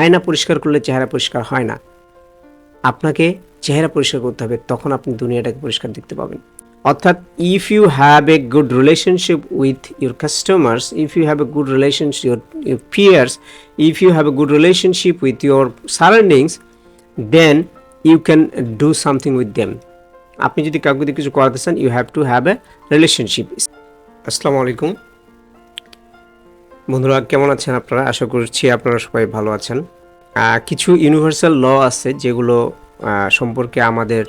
আয়না পরিষ্কার করলে চেহারা পরিষ্কার হয় না। আপনাকে চেহারা পরিষ্কার করতে হবে, তখন আপনি দুনিয়াটাকে পরিষ্কার দেখতে পাবেন। অর্থাৎ if you have a good relationship with your customers if you have a good relationship your peers if you have a good relationship with your surroundings then you can do something with them আপনি যদি কাউকে কিছু করাতে চান you have to have a relationship আসসালামু আলাইকুম। বন্ধুরা, কেমন আছেন আপনারা? আশা করছি আপনারা সবাই ভালো আছেন। কিছু ইউনিভার্সাল ল আছে যেগুলো সম্পর্কে আমাদের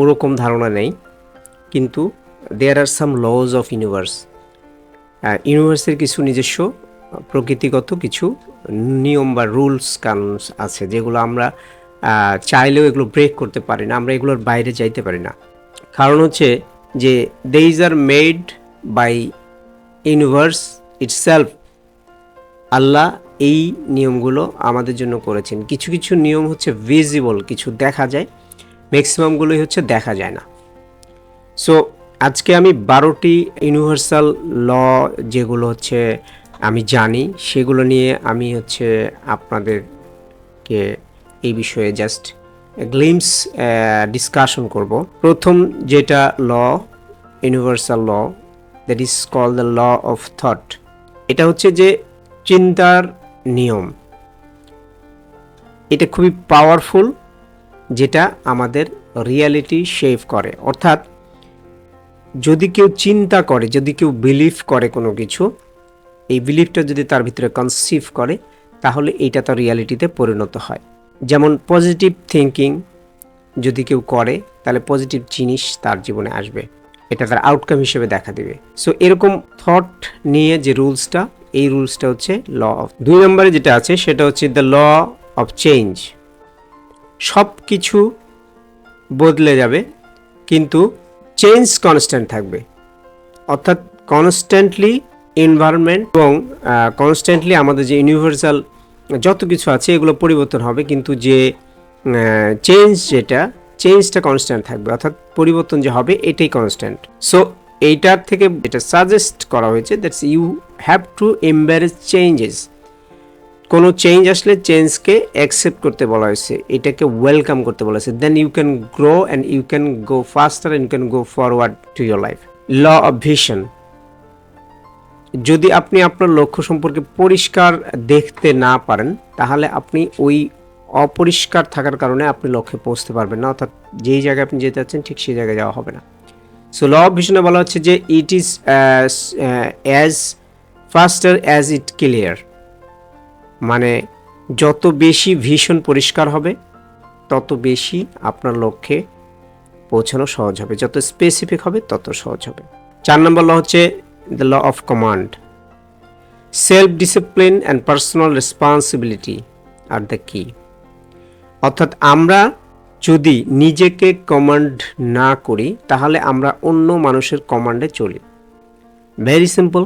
ওরকম ধারণা নেই। কিন্তু there are some laws of universe ইউনিভার্সের কিছু নিজস্ব, প্রকৃতিগত কিছু নিয়ম বা রুলস কানুন আছে যেগুলো আমরা চাইলেও এগুলো ব্রেক করতে পারি না, আমরা এগুলোর বাইরে যাইতে পারি না। কারণ হচ্ছে যে they is are made by universe itself আল্লাহ এই নিয়মগুলো আমাদের জন্য করেছেন। কিছু কিছু নিয়ম হচ্ছে ভিজিবল কিছু দেখা যায় ম্যাক্সিমামগুলোই হচ্ছে দেখা যায় না। সো আজকে আমি বারোটি ইউনিভার্সাল ল যেগুলো হচ্ছে আমি জানি, সেগুলো নিয়ে আমি হচ্ছে আপনাদেরকে এই বিষয়ে জাস্ট গ্লিমস ডিসকাশন করব। প্রথম যেটা law universal law that is call the law of thought এটা হচ্ছে যে চিন্তার নিয়ম। এটা খুবই পাওয়ারফুল যেটা আমাদের রিয়ালিটি শেভ করে। অর্থাৎ যদি কেউ চিন্তা করে, যদি কেউ বিলিভ করে কোনো কিছু, এই বিলিফটা যদি তার ভিতরে কনসিভ করে, তাহলে এইটা তার রিয়ালিটিতে পরিণত হয়। যেমন পজিটিভ থিঙ্কিং যদি কেউ করে, তাহলে পজিটিভ জিনিস তার জীবনে আসবে। এটা তার আউটকাম হিসেবে দেখা দিবে। সো এরকম থট নিয়ে যে রুলসটা, এই রুলসটা হচ্ছে ল অফ দুই নম্বরে যেটা আছে, সেটা হচ্ছে দ্য ল অফ চেঞ্জ সব কিছু বদলে যাবে, কিন্তু চেঞ্জ কনস্ট্যান্ট থাকবে। অর্থাৎ কনস্ট্যান্টলি এনভায়রনমেন্ট এবং কনস্ট্যান্টলি আমাদের যে ইউনিভার্সাল যত কিছু আছে, এগুলো পরিবর্তন হবে, কিন্তু যে চেঞ্জ যেটা চেঞ্জটা কনস্ট্যান্ট থাকবে, অর্থাৎ পরিবর্তন যে হবে এটাই কনস্ট্যান্ট সো এইটার থেকে যেটা সাজেস্ট করা হয়েছে that's you have to embrace changes কোনো চেঞ্জ আসলে চেঞ্জকে অ্যাকসেপ্ট করতে বলা হয়েছে, এটাকে ওয়েলকাম করতে বলা হয়েছে then you can grow and you can go faster and can go forward to your life law of vision যদি আপনি আপনার লক্ষ্য সম্পর্কে পরিষ্কার দেখতে না পারেন, তাহলে আপনি ওই অপরিষ্কার থাকার কারণে আপনি লক্ষ্যে পৌঁছতে পারবেন না, অর্থাৎ যেই জায়গায় আপনি যেতে চাচ্ছেন ঠিক সেই জায়গায় যাওয়া হবে না। সো ল অফ ভিশনে বলা হচ্ছে যে it is as faster as it clear মানে যত বেশি ভীষণ পরিষ্কার হবে, তত বেশি আপনার লক্ষ্যে পৌঁছানো সহজ হবে। যত স্পেসিফিক হবে, তত সহজ হবে। চার নম্বর ল হচ্ছে the law of command self discipline and personal responsibility R the key অর্থাৎ আমরা যদি নিজেকে কমান্ড না করি, তাহলে আমরা অন্য মানুষের কমান্ডে চলি। Very simple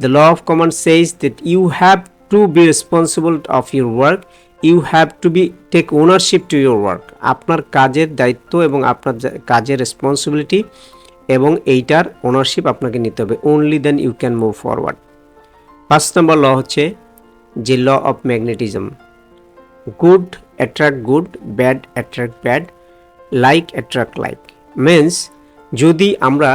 the law of command says that you have to be responsible of your work you have to be take ownership to your work আপনার কাজের দায়িত্ব এবং আপনার কাজের রেসপন্সিবিলিটি এবং এইটার ওনারশিপ আপনাকে নিতে হবে। Only then you can move forward পাঁচ নম্বর ল হচ্ছে যে law of magnetism good attract good bad attract bad like attract like means যদি আমরা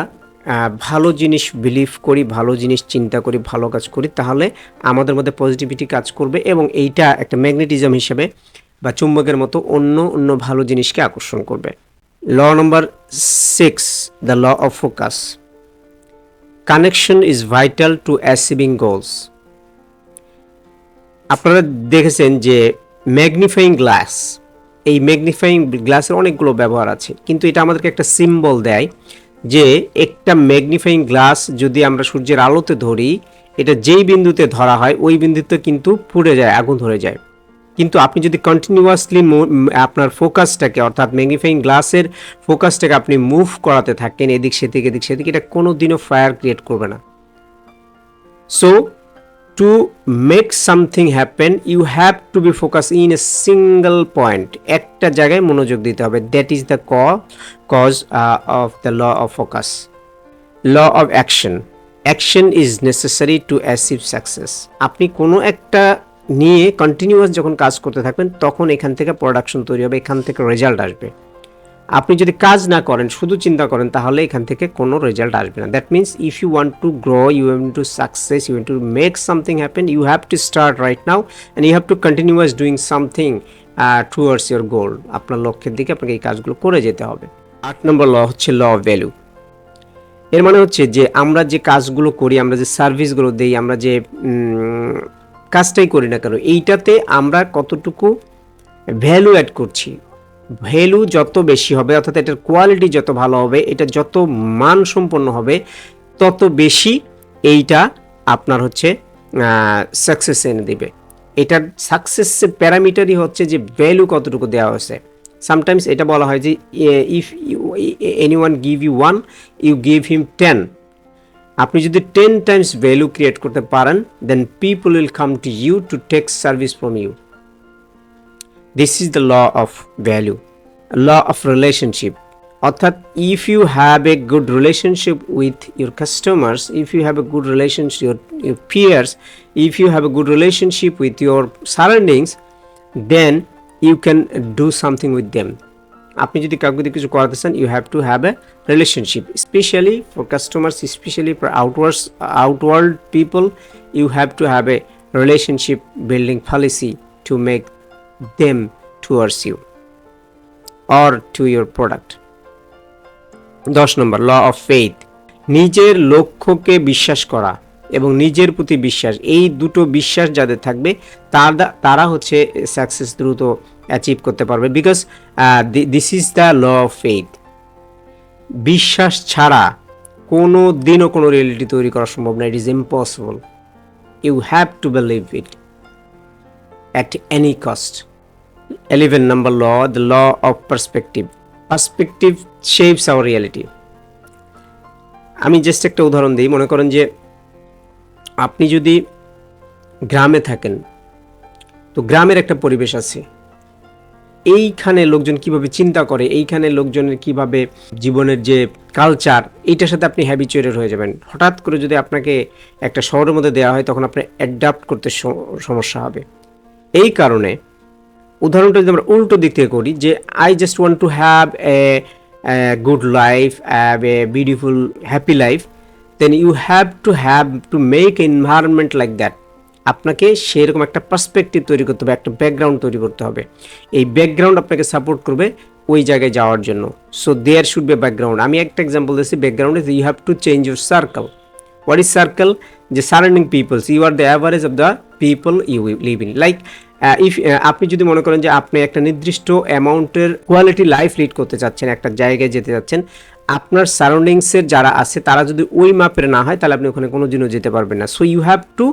ভালো জিনিস বিলিভ করি, ভালো জিনিস চিন্তা করি, ভালো কাজ করি, তাহলে আমাদের মধ্যে পজিটিভিটি কাজ করবে এবং এইটা একটা ম্যাগনেটিজম হিসেবে বা চুম্বকের মতো অন্য অন্য ভালো জিনিসকে আকর্ষণ করবে। Law number six the law of focus connection is vital to achieving goals আপনারা দেখেছেন যে ম্যাগনিফাইং গ্লাস এই ম্যাগনিফাইং গ্লাসের অনেকগুলো ব্যবহার আছে, কিন্তু এটা আমাদেরকে একটা সিম্বল দেয় যে একটা ম্যাগনিফাইং গ্লাস যদি আমরা সূর্যের আলোতে ধরি, এটা যেই বিন্দুতে ধরা হয়, ওই বিন্দুতে কিন্তু পুড়ে যায়, আগুন ধরে যায়। কিন্তু আপনি যদি কন্টিনিউয়াসলি আপনার ফোকাসটাকে অর্থাৎ ম্যাগনিফাইং গ্লাসের ফোকাসটাকে আপনি মুভ করাতে থাকেন, এদিক সেদিক এদিক সেদিক, এটা কোনো দিনও ফায়ার ক্রিয়েট করবে না। So to make something happen you have to be focus in a single point একটা জায়গায় মনোযোগ দিতে হবে। That is the cause of the law of focus law of action action is necessary to achieve success আপনি কোনো একটা নিয়ে continuous যখন কাজ করতে থাকবেন, তখন এখান থেকে প্রোডাকশন তৈরি হবে, এখান থেকে রেজাল্ট আসবে। আপনি যদি কাজ না করেন, শুধু চিন্তা করেন, তাহলে এখান থেকে কোনো রেজাল্ট আসবে না। That means if you want to grow you have to success you to make something happen you have to start right now and you have to continuous doing something towards your goal আপনার লক্ষ্যের দিকে আপনাকে এই কাজগুলো করে যেতে হবে। আট নম্বর ল হচ্ছে ল অফ ভ্যালু এর মানে হচ্ছে যে আমরা যে কাজগুলো করি, আমরা যে সার্ভিসগুলো দিই, আমরা যে কাজটাই করি না কেন, এইটাতে আমরা কতটুকু ভ্যালু অ্যাড করছি ভ্যালু যত বেশি হবে, অর্থাৎ এটার কোয়ালিটি যত ভালো হবে, এটা যত মানসম্পন্ন হবে, তত বেশি এইটা আপনার হচ্ছে সাকসেস এনে দেবে। এটার সাকসেসের প্যারামিটারই হচ্ছে যে ভ্যালু কতটুকু দেওয়া হয়েছে। সামটাইমস এটা বলা হয় যে if anyone give you one you give him ten আপনি যদি টেন টাইমস ভ্যালু ক্রিয়েট করতে পারেন then people will come to you to take service from you this is the law of value law of relationship অর্থাৎ if you have a good relationship with your customers if you have a good relationship your peers if you have a good relationship with your surroundings then you can do something with them আপনি যদি কাউকে দিয়ে কিছু করাতে চান you have to have a relationship specially for customers specially for outwards outworld people you have to have a relationship building policy to make them towards you or to your product দশ number law of faith নিজের লক্ষ্যকে বিশ্বাস করা এবং নিজের প্রতি বিশ্বাস। এই দুটো বিশ্বাস যাদের থাকবে, তারা তারা হচ্ছে সাকসেস দ্রুত অ্যাচিভ করতে পারবে because this is the law of faith বিশ্বাস ছাড়া কোনো দিনও কোনো রিয়েলিটি তৈরি করা সম্ভব না। It is impossible you have to believe it at any cost 11 number law, the law of perspective. Perspective shapes our reality. আমি জাস্ট একটা উদাহরণ দিই, মনে করেন যে আপনি যদি গ্রামে থাকেন, তো গ্রামের একটা পরিবেশ আছে। এইখানে লোকজন কীভাবে চিন্তা করে, এইখানে লোকজনের কীভাবে জীবনের যে কালচার এইটার সাথে আপনি হ্যাবিচুয়েটেড হয়ে যাবেন। হঠাৎ করে যদি আপনাকে একটা শহরের মধ্যে দেওয়া হয়, তখন আপনার অ্যাডাপ্ট করতে সমস্যা হবে। এই কারণে উদাহরণটা যদি আমরা উল্টো দিক থেকে করি যে I just want to have a good life have a beautiful happy life then you have to have to make environment like that আপনাকে সেরকম একটা পার্সপেক্টিভ তৈরি করতে হবে, একটা ব্যাকগ্রাউন্ড তৈরি করতে হবে। এই ব্যাকগ্রাউন্ড আপনাকে সাপোর্ট করবে ওই জায়গায় যাওয়ার জন্য। So there should be background আমি একটা এক্সাম্পল দিচ্ছি background is you have to change your circle what is circle যে surrounding peoples you are the average of the people you live in like if আপনি যদি মনে করেন যে আপনি একটা নির্দিষ্ট অ্যামাউন্টের কোয়ালিটি লাইফ লিড করতে চাচ্ছেন, একটা জায়গায় যেতে চাচ্ছেন, আপনার সারাউন্ডিংসের যারা আছে, তারা যদি ওই মাপের না হয়, তাহলে আপনি ওখানে কোনো দিনও যেতে পারবেন না। So you have to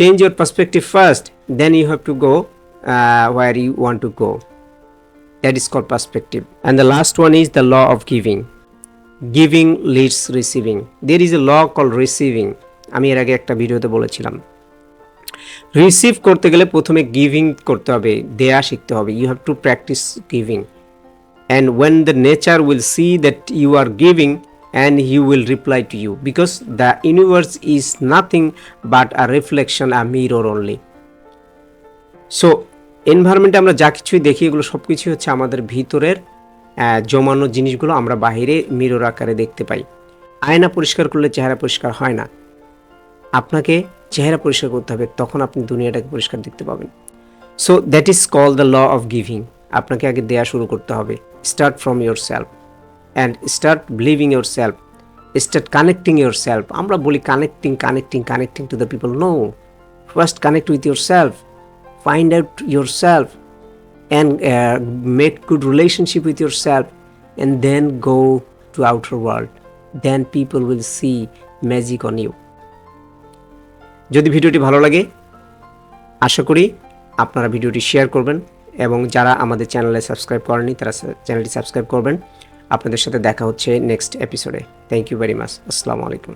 change your perspective first then you have to go where you want to go that is call perspective and the last one is the law of giving giving leads receiving there is a law call receiving আমি এর আগে একটা ভিডিওতে বলেছিলাম। Receive করতে গেলে প্রথমে giving করতে হবে, দেয়া শিখতে হবে। You have to practise giving and when the nature will see that you are giving and he will reply to you because the universe is nothing but a reflection a mirror only so এনভায়রনমেন্টে আমরা যা কিছুই দেখি, এগুলো সব কিছুই হচ্ছে আমাদের ভিতরের জমানো জিনিসগুলো আমরা বাইরে মিরর আকারে দেখতে পাই। আয়না পরিষ্কার করলে চেহারা পরিষ্কার হয় না। আপনাকে চেহারা পরিষ্কার করতে হবে তখন আপনি দুনিয়াটাকে পরিষ্কার দেখতে পাবেন। So that is call the law of giving আপনাকে আগে দেয়া শুরু করতে হবে। Start from yourself and start believing yourself start connecting yourself আমরা বলি connecting connecting connecting to the people no first connect with yourself find out yourself and uh, make relationship relationship with yourself and then go to outer world then people will see magic on you যদি ভিডিওটি ভালো লাগে, আশা করি আপনারা ভিডিওটি share করবেন এবং যারা আমাদের চ্যানেলে সাবস্ক্রাইব করেনি তারা চ্যানেলটি সাবস্ক্রাইব করবেন। আপনাদের সাথে দেখা হচ্ছে নেক্সট এপিসোডে থ্যাংক ইউ ভেরি মাচ আসসালামু আলাইকুম